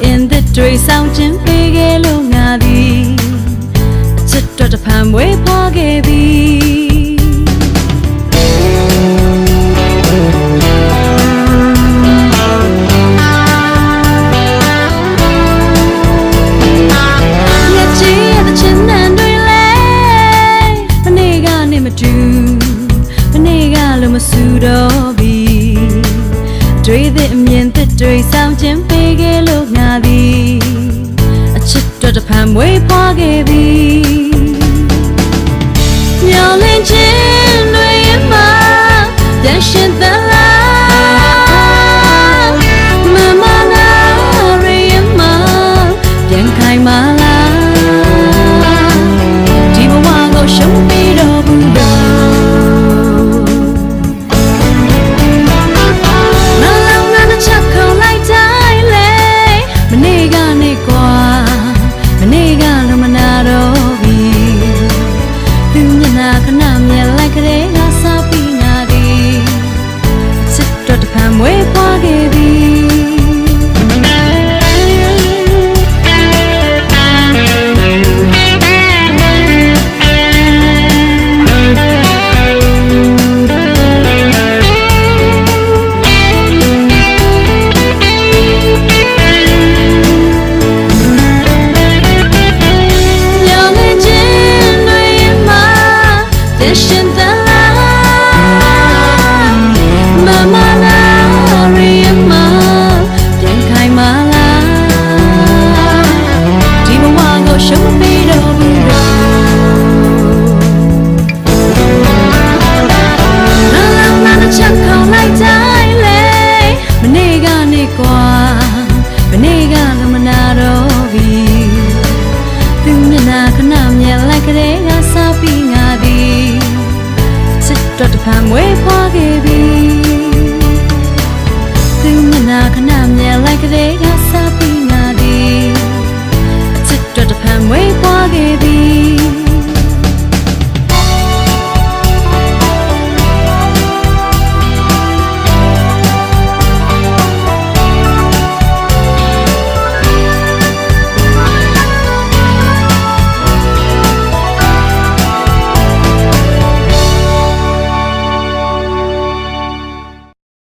in the တွေဆောင်ခြင်းပေးခဲ့လို့ငါသည်အချစ်တော်တစ်ဖန်မွေးဖွားခဲ့သည်ရချီရတဲ့ချင်နန်တွေလဲမနေ့ကနေမတူမနေ့ကလို့မဆူတော့ပြီတွေးတဲ့အမြင်သစ်တွေဆောင်ခြင်းပေးခဲ့လို့ငါ သည်အချစ်တော်တစ်ဖန်မွေးဖွားခဲ့ပြီမျောလင်းချ ခံမွေးဖွားခဲ့ပြီသူမျက်နှာခဏမြင်လိုက်ကလေးကစပြီးနာသည်ချစ်တော်တဖန်မွေးဖွားခဲ့ပြီ